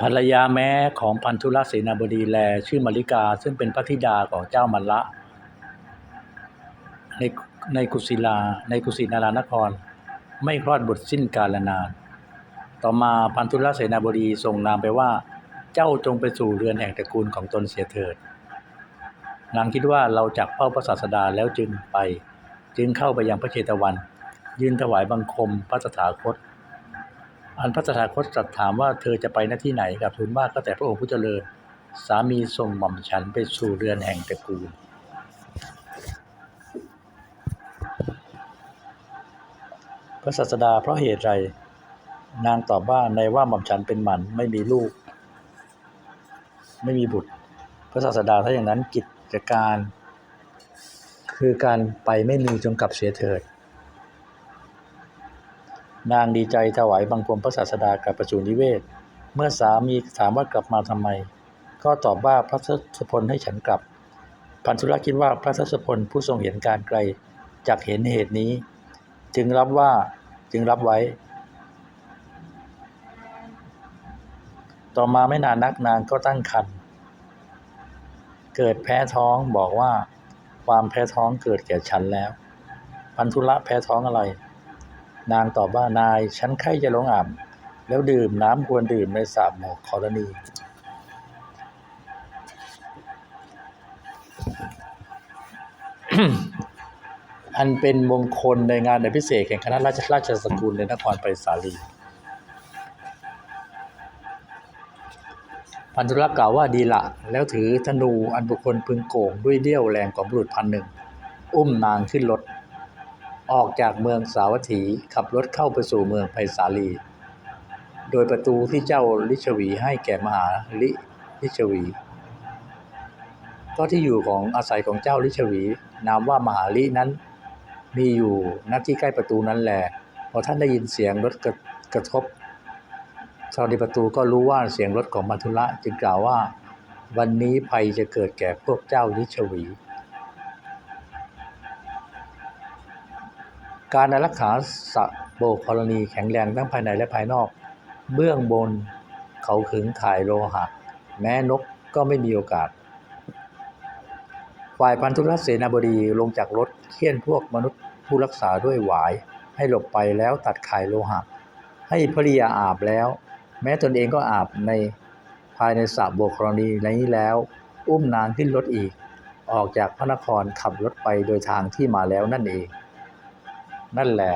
ภรรยาแม้ของพันธุลเสนาบดีแลชื่อมาริกาซึ่งเป็นพระธิดาของเจ้ามัลละในในกุสิลาในกุสินารานคร ไม่คลอดบุตรสิ้นกาลนาน ต่อมาพันธุลเสนาบดีส่งนามไปว่า เจ้าจงไปสู่เรือนแห่งตระกูลของตนเสียเถิด นางคิดว่าเราจักเฝ้าพระศาสดาแล้วจึงไป จึงเข้าไปยังพระเชตวัน ยืนถวายบังคมพระสถาคต อันพระสถาคตตรัสถามว่าเธอจะไปณที่ไหนกับทูลว่าก็แต่พระองค์ผู้เจริญ สามีส่งหม่อมฉันไปสู่เรือนแห่งตระกูลพระศาสดาเพราะเหตุไรนางตอบว่าในว่าหม่อมฉันเป็นหมันไม่มีลูก ไม่มีบุตร พระศาสดาถ้าอย่างนั้นกิจการ คือการไปไม่มีจงกลับเสียเถิด นางดีใจถวายบังคมพระศาสดากับประสูนิเวศ เมื่อสามีถามว่ากลับมาทำไม ก็ตอบว่าพระทศพลให้ฉันกลับ พันธุระคิดว่าพระทศพลผู้ทรงเห็นการไกลจากเห็นเหตุนี้ จึงรับว่าจึงรับไว้ ต่อมาไม่นานนักนางก็ตั้งครรภ์เกิดแพ้ท้องบอกว่า ความแพ้ท้องเกิดแก่ฉันแล้ว พันธุระแพ้ท้องอะไร นางตอบว่านายฉันไข้จะลงอ่ำแล้วดื่มน้ำควรดื่มในสระหมอกคอรณีอันเป็นมงคลในงานในพิเศษแห่งคณะราชราชสกุลในนครไผ่สาลี พันธุรักษ์กล่าวว่าดีละ แล้วถือธนูอันบุคคลพึงโก่งด้วยเดี่ยวแรงของบุรุษพันหนึ่ง อุ้มนางขึ้นรถ ออกจากเมืองสาวัตถีขับรถเข้าไปสู่เมืองไผ่สาลี โดยประตูที่เจ้าลิชวีให้แก่มหาลิลิชวี ก็ที่อยู่ของอาศัยของเจ้าลิชวี นามว่ามหาลินั้นมีอยู่ณที่ใกล้ประตูนั้นแหละพอท่านได้ยินเสียงรถกระกระทบชาวในประตูก็รู้ว่าเสียงรถของมัทุระจึงกล่าวว่า วันนี้ภัยจะเกิดแก่พวกเจ้าลิชวี การรักขาสะโบกรณีแข็งแรงทั้งภายในและภายนอก เบื้องบนเขาขึงข่ายโลหะ แม้นกก็ไม่มีโอกาส ฝ่ายพันธุรัตเสนาบดีลงจากรถเคี่ยนพวกมนุษย์ผู้รักษาด้วยหวาย ให้หลบไปแล้วตัดข่ายโลหะ ให้ภริยาอาบแล้ว แม้ตนเองก็อาบในภายในสระโบกรณีนี้แล้ว อุ้มนางขึ้นรถอีก ออกจากพระนครขับรถไปโดยทางที่มาแล้วนั่นเอง นั่นแหละ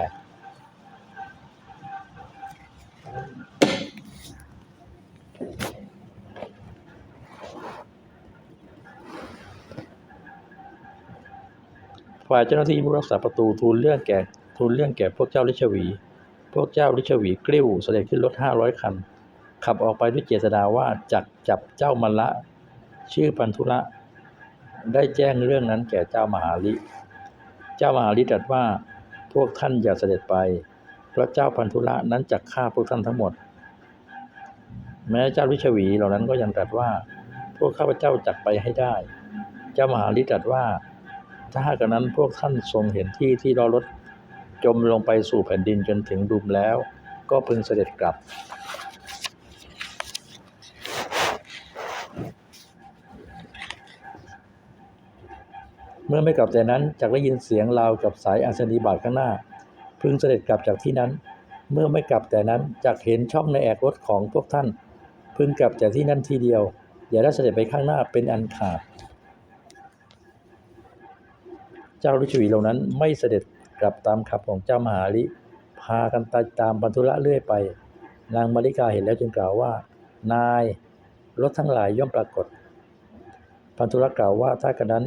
ฝ่ายเจ้าหน้าที่ผู้รักษาประตูทูลเรื่องแก่ทูลเรื่องแก่พวกเจ้าลิชวี พวกเจ้าลิชวีกลิ้วเสด็จขึ้นรถห้าร้อยคัน ขับออกไปด้วยเจตนาว่าจักจับเจ้ามัลละ ชื่อพันธุระ ได้แจ้งเรื่องนั้นแก่เจ้ามหาลิ เจ้ามหาลิตรัสว่า พวกท่านอย่าเสด็จไปเพราะเจ้าพันธุระนั้นจักฆ่าพวกท่านทั้งหมด แม้เจ้าวิชวีเหล่านั้นก็ยังตรัสว่า พวกข้าพเจ้าจักไปให้ได้ เจ้ามหาลิตรัสว่า ถ้าหากนั้นพวกท่านทรงเห็นที่ที่ล้อรถจมลงไปสู่แผ่นดินจนถึงดุมแล้ว ก็พึงเสด็จกลับ เมื่อไม่กลับแต่นั้นจักได้ยินเสียงราวกับสายอัศนีบาทข้างหน้า พึงเสด็จกลับจากที่นั้น เมื่อไม่กลับแต่นั้นจักเห็นช่องในแอกรถของพวกท่าน พึงกลับจากที่นั้นทีเดียว อย่าได้เสด็จไปข้างหน้าเป็นอันขาดเจ้าฤชวีเหล่านั้นไม่เสด็จกลับตามขับของเจ้ามหาลิพากันตามตามบรรทุระเรื่อยไป นางมาริกาเห็นแล้วจึงกล่าวว่า นายรถทั้งหลายย่อมปรากฏพันธุระกล่าวว่าถ้ากระนั้น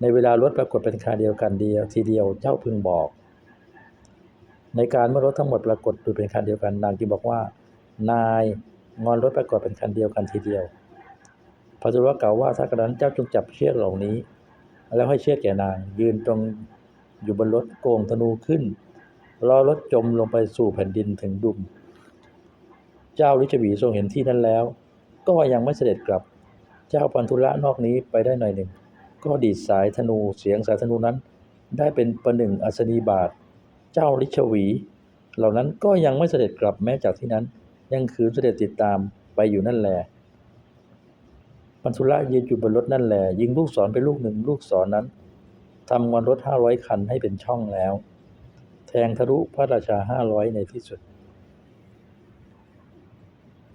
ในเวลารถปรากฏเป็นคาเดียวกันเดียว ทีเดียวเจ้าพึงบอก ในการเมื่อรถทั้งหมดปรากฏอยู่เป็นคันเดียวกันนางจึงบอกว่า นายงอนรถปรากฏเป็นคันเดียวกันทีเดียวพันธุระกล่าวว่าถ้ากระนั้นเจ้าจงจับเชือกเหล่านี้ แล้วให้เชือกแก่นางยืนตรงอยู่บนรถโกงธนูขึ้นรอรถจมลงไปสู่แผ่นดินถึงดุม เจ้าลิชวีทรงเห็นที่นั้นแล้ว ก็ยังไม่เสด็จกลับ เจ้าพันธุระนอกนี้ไปได้หน่อยหนึ่ง ก็ดีดสายธนูเสียงสายธนูนั้น ได้เป็นประหนึ่งอัศนีบาท เจ้าลิชวี เหล่านั้นก็ยังไม่เสด็จกลับแม้จากที่นั้น ยังคืนเสด็จติดตามไปอยู่นั่นแหละปันธุระยืนอยู่บนรถนั่นแหละยิงลูกศรไปลูกหนึ่งลูกศรนนั้นทำวันรถห้าร้อยคันให้เป็นช่องแล้ว แทงทะลุพระราชาห้าร้อยในที่สุด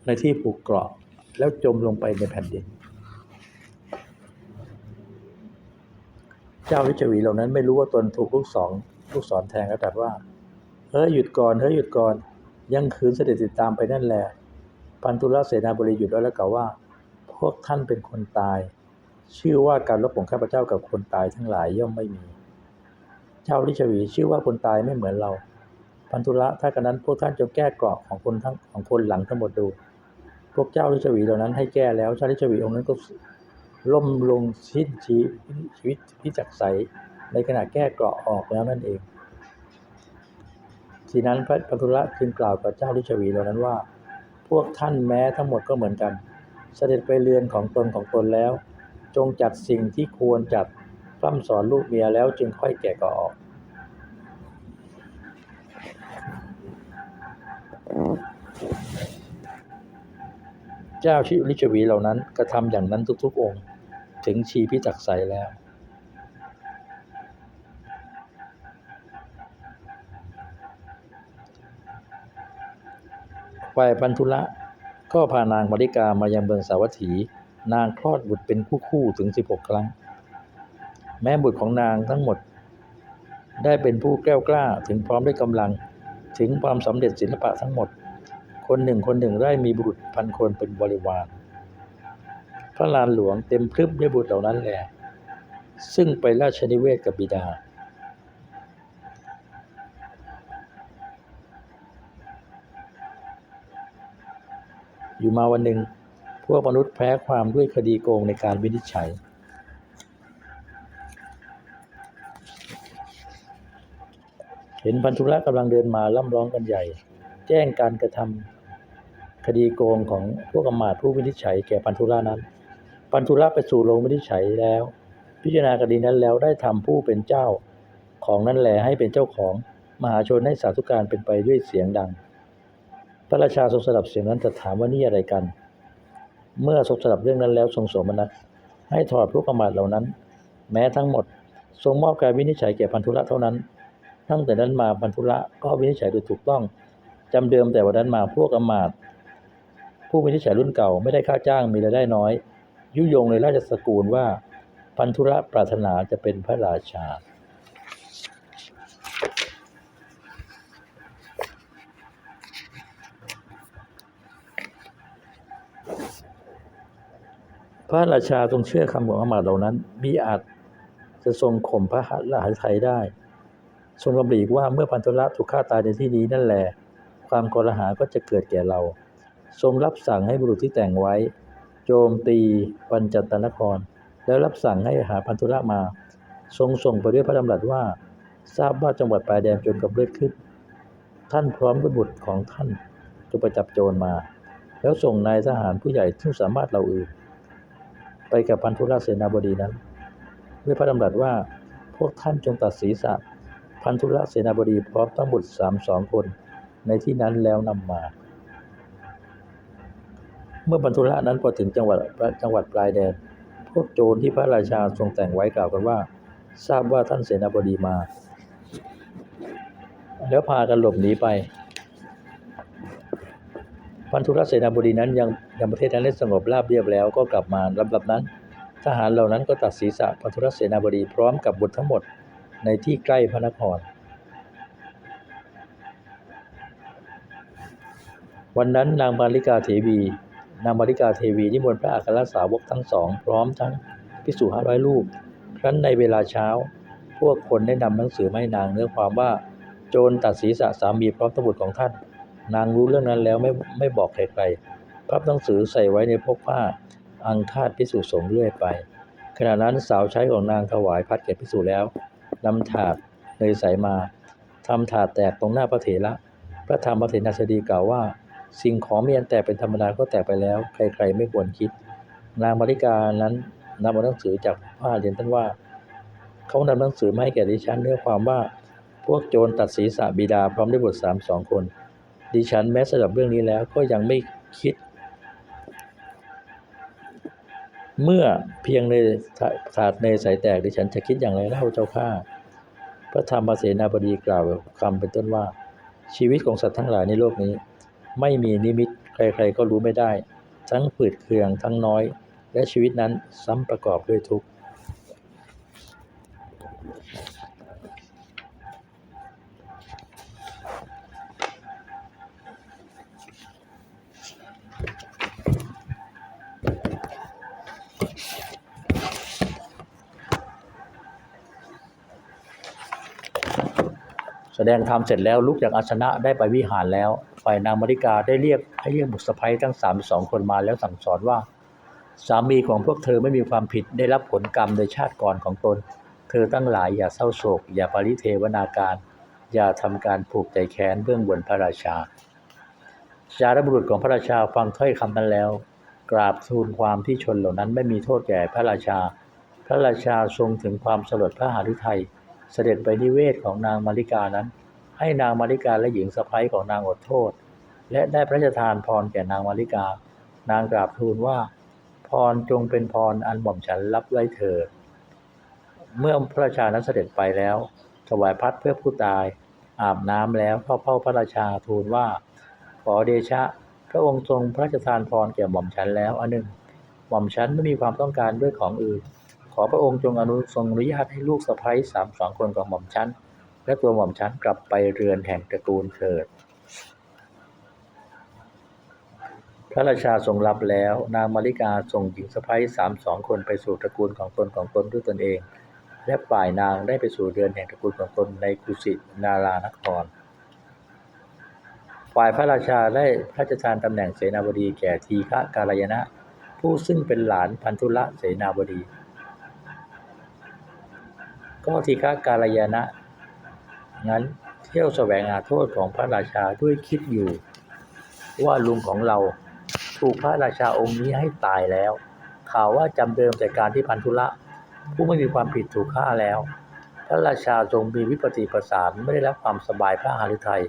ในที่ผูกเกราะแล้วจมลงไปในแผ่นดิน เจ้าลิชวีเหล่านั้นไม่รู้ว่าตนถูกลูกศรลูกศรแทงแล้วตรัสว่าเฮ้ยหยุดก่อนเฮ้ยหยุดก่อน ยังคืนเสด็จติดตามไปนั่นแหละพันธุระเสนาบดีหยุดแล้วแล้วกล่าวว่า พวกท่านเป็นคนตาย ชื่อว่าการรบของข้าพเจ้ากับคนตายทั้งหลายย่อมไม่มี เจ้าลิชวีชื่อว่าคนตายไม่เหมือนเรา พันธุระถ้ากันนั้นพวกท่านจงแก้เกราะของคนทั้งของคนหลังทั้งหมดดู พวกเจ้าลิชวีเหล่านั้นให้แก้แล้วเจ้าลิชวีองค์นั้นก็ ล่มลงสิ้นชีชวิตพิจักใสในขณะแก้เกราะออกแล้วนั่นเอง ทีนั้นพระพันธุระจึงกล่าวกับเจ้าลิชวีเหล่านั้นว่า พวกท่านแม้ทั้งหมดก็เหมือนกัน เสด็จไปเรือนของตนของตนแล้ว จงจัดสิ่งที่ควรจัดพร่ำสอนลูกเมียแล้วจึงค่อยแก่ก็ออก เจ้าชิลิชวีเหล่านั้นกระทำอย่างนั้นทุกๆองค์ ถึงชีพิจักใสแล้ว ฝ่ายปันธุระก็พานางมาริกามายังเมืองสาวัตถี นางคลอดบุตรเป็นคู่ๆถึง 16 ครั้ง แม้บุตรของนางทั้งหมด ได้เป็นผู้แก้วกล้าถึงพร้อมด้วยกำลังถึงความสำเร็จศิลปะทั้งหมด คนหนึ่งคนหนึ่งได้มีบุตรพันคนเป็นบริวาร พระลานหลวงเต็มพรึบด้วยบุตรเหล่านั้นแหละซึ่งไปราชนิเวศกับบิดา อยู่มาวันหนึ่ง พวกมนุษย์แพ้ความด้วยคดีโกงในการวินิจฉัย เห็นพันธุระกำลังเดินมาล่ำร้องกันใหญ่ แจ้งการกระทำคดีโกงของพวกอมาตผู้วินิจฉัยแก่พันธุระนั้น พันธุระไปสู่โรงวินิจฉัยแล้ว พิจารณาคดีนั้นแล้วได้ทำผู้เป็นเจ้าของนั่นแหลให้เป็นเจ้าของมหาชนให้สาธุการเป็นไปด้วยเสียงดัง พระราชาทรงสดับเสียงนั้นตรัสถามว่านี่อะไรกัน เมื่อทรงสดับเรื่องนั้นแล้วทรงสมนัสให้ถอดพวกอมาตเหล่านั้น แม้ทั้งหมด ทรงมอบการวินิจฉัยแก่พันธุระเท่านั้น ตั้งแต่นั้นมาพันธุระก็วินิจฉัยโดยถูกต้องจำเดิมแต่วันนั้นมาพวกอมาตผู้วินิจฉัยรุ่นเก่าไม่ได้ค่าจ้างมีรายได้น้อย ยุยงในราชสกุลว่าพันธุระปรารถนาจะเป็นพระราชา พระราชาทรงเชื่อคำของอมาตเหล่านั้นมิอาจจะทรงข่มพระราชไทยได้ ทรงดำริอีกว่าเมื่อพันธุระถูกฆ่าตายในที่นี้นั่นแหละความกลหาก็จะเกิดแก่เรา ทรงรับสั่งให้บุรุษที่แต่งไว้ โจมตีปัญจตนคร แล้วรับสั่งให้หาพันธุระมา ทรงส่งไปด้วยพระดำรัสว่า ทราบว่าจังหวัดปลายแดนจนกับเลือดขึ้น ท่านพร้อมด้วยบุตรของท่านจงไปจับโจรมา แล้วส่งนายทหารผู้ใหญ่ที่สามารถเราอื่น ไปกับพันธุระเสนาบดีนั้น ด้วยพระดำรัสว่าพวกท่านจงตัดศีรษะพันธุระเสนาบดีพร้อมทั้งบุตรสามสองคน ในที่นั้นแล้วนำมา เมื่อพันธุระนั้นพอถึงจังหวัดจังหวัดปลายแดน พวกโจรที่พระราชาทรงแต่งไว้กล่าวกันว่า ทราบว่าท่านเสนาบดีมา แล้วพากันหลบหนีไปพันธุระเสนาบดีนั้นยังยังประเทศนั้นได้สงบราบเรียบแล้วก็กลับมาลำดับนั้น ทหารเหล่านั้นก็ตัดศีรษะพันธุระเสนาบดีพร้อมกับบุตรทั้งหมดในที่ใกล้พระนครวันนั้นนางมาริกาเทวี นางมาริกาเทวีนิมนต์พระอัครสาวกทั้งสอง พร้อมทั้งภิกษุห้าร้อยรูปครั้นในเวลาเช้า พวกคนได้นำหนังสือมาให้นางเนื้อความว่าโจรตัดศีรษะสามีพร้อมทั้งบุตรของท่าน นางรู้เรื่องนั้นแล้วไม่ไม่บอกใครๆพับหนังสือใส่ไว้ในพกผ้าอังคาดพิสูจน์สงเรื่อยไป ขณะนั้นสาวใช้ของนางถวายพัดแก่พิสูจน์แล้วนำถาดเนยใสมาทำถาดแตกตรงหน้าพระเถระพระธรรมเถรนาสดีกล่าวว่า สิ่งของมีอันแตกเป็นธรรมดาก็แตกไปแล้ว ใครๆไม่ควรคิด นางมาริกานั้นนำเอาหนังสือจากผ้าเรียนท่านว่า เขานำหนังสือมาให้แก่ดิฉันเนื้อความว่าพวกโจรตัดศีรษะบิดาพร้อมด้วยบุตรสามสองคน ดิฉันแม้สดับเรื่องนี้แล้วก็ยังไม่คิด เมื่อเพียงในถาดในสายแตกดิฉันจะคิดอย่างไรเล่าเจ้าข้าพระธรรมเสนาบดีกล่าวคำเป็นต้นว่าชีวิตของสัตว์ทั้งหลายในโลกนี้ ไม่มีนิมิต ใครๆก็รู้ไม่ได้ ทั้งฝืดเคืองทั้งน้อย และชีวิตนั้นซ้ำประกอบด้วยทุกข์แสดงธรรมเสร็จแล้วลุกจากอาสนะได้ไปวิหารแล้ว ฝ่ายนางมาริกาได้เรียกให้เรียกบุตรสะใภ้ทั้งสามสองคนมาแล้วสั่งสอนว่า สามีของพวกเธอไม่มีความผิดได้รับผลกรรมในชาติก่อนของตน เธอตั้งหลายอย่าเศร้าโศก อย่าปริเทวนาการ อย่าทำการผูกใจแค้นเบื้องบนพระราชาจารบุรุษของพระราชาฟังถ้อยคำนั้นแล้ว กราบทูลความที่ชนเหล่านั้นไม่มีโทษแก่พระราชา พระราชาทรงถึงความสลดพระหฤทัยเสด็จไปนิเวศของนางมาริกานั้น ให้นางมาริกาและหญิงสะใภ้ของนางอดโทษ และได้พระราชทานพรแก่นางมาริกา นางกราบทูลว่า พรจงเป็นพรอันหม่อมฉันรับไว้เถิดเมื่อพระราชานั้นเสด็จไปแล้ว ถวายพัดเพื่อผู้ตาย อาบน้ำแล้วเข้าเฝ้าพระราชาทูลว่า ขอเดชะ พระองค์ทรงพระราชทานพรแก่หม่อมฉันแล้วอันหนึ่ง หม่อมฉันไม่มีความต้องการด้วยของอื่น ขอพระองค์จงอนุทรงอนุญาตให้ลูกสะใภ้สามสองคนของหม่อมฉัน และตัวหม่อมฉันกลับไปเรือนแห่งตระกูลเถิด พระราชาทรงรับแล้ว นางมาริกาส่งหญิงสะใภ้สามสองคนไปสู่ตระกูลของตนของตนด้วยตนเอง และฝ่ายนางได้ไปสู่เรือนแห่งตระกูลของตนในกุสินารา นคร ฝ่ายพระราชาได้พระราชทานตำแหน่งเสนาบดีแก่ทีฆะกาลยนะ ผู้ซึ่งเป็นหลานพันธุละเสนาบดี ก็ทีฆะกาลยนะ งั้นเที่ยวแสวงหาโทษของพระราชาด้วยคิดอยู่ ว่าลุงของเราถูกพระราชาองค์นี้ให้ตายแล้ว ข่าวว่าจำเดิมแต่การที่พันธุละผู้ไม่มีความผิดถูกฆ่าแล้ว พระราชาทรงมีวิปติประสานไม่ได้รับความสบายพระหฤทัย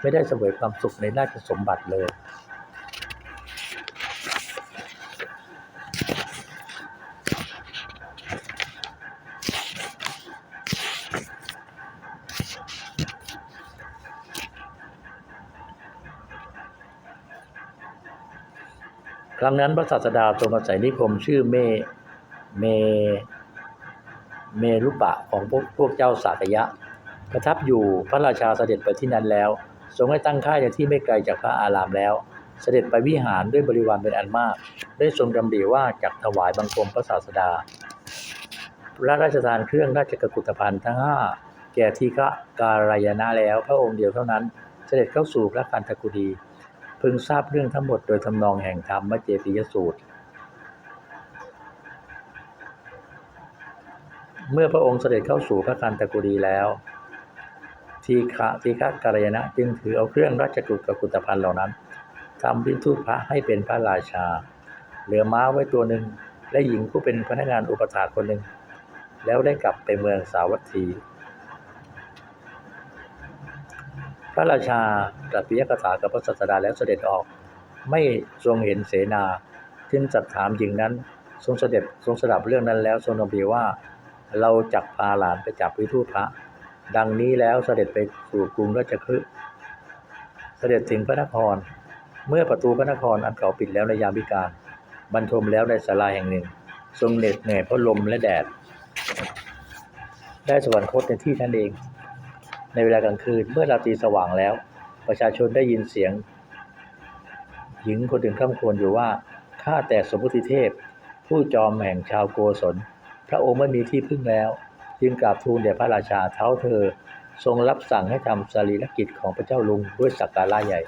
ไม่ได้เสวยความสุขในราชสมบัติเลย ครั้งนั้นพระศาสดาทรงอาศัยนิคมชื่อเมเมเมรุปะของพวกพวกเจ้าสากยะ ประทับอยู่พระราชาเสด็จไปที่นั้นแล้ว ทรงให้ตั้งค่ายในที่ไม่ไกลจากพระอารามแล้ว เสด็จไปวิหารด้วยบริวารเป็นอันมาก ได้ทรงดำริว่าจักถวายบังคมพระศาสดาพระราชทานเครื่องราชกุฏภัณฑ์ทั้งห้าแก่ทีฆะการายนะแล้วพระองค์เดียวเท่านั้น เสด็จเข้าสู่พระคันธกุฎี พึงทราบเรื่องทั้งหมดโดยทำนองแห่งธรรมเจติยสูตร เมื่อพระองค์เสด็จเข้าสู่พระคันธกุฎีแล้วทีฆะทีฆะการยนะจึงถือเอาเครื่องราชกุฏกุฏภัณฑ์เหล่านั้นทำพิทูตพระให้เป็นพระราชา เหลือม้าไว้ตัวหนึ่งและหญิงผู้เป็นพนักงานอุปถาคนหนึ่งแล้วได้กลับไปเมืองสาวัตถี พ ระราชาตรัสปิยกถากับพระศาสดาแล้วเสด็จออก ไม่ทรงเห็นเสนาจึงจัดถามหญิงนั้นทรงเสด็จทรงสดับเรื่องนั้นแล้วทรงดำริว่า เราจักพาหลานไปจับวิทูตพระ ดังนี้แล้วเสด็จไปสู่กรุงราชคฤห์เสด็จถึงพระนคร เมื่อประตูพระนครอันเก่าปิดแล้วในยามวิกาลบรรทมแล้วในศาลาแห่งหนึ่ง ทรงเหน็ดเหนื่อยเพราะลมและแดด ได้สวรรคตในที่นั้นเอง ในเวลากลางคืนเมื่อราตรีสว่างแล้ว ประชาชนได้ยินเสียง หญิงคนหนึ่งคร่ำครวญอยู่ว่าข้าแต่สมมุติเทพ ผู้จอมแห่งชาวโกศล พระองค์ไม่มีที่พึ่งแล้ว จึงกราบทูลแด่พระราชาเท้าเธอ ทรงรับสั่งให้ทำสรีรกิจของพระเจ้าลุงด้วยสักการะใหญ่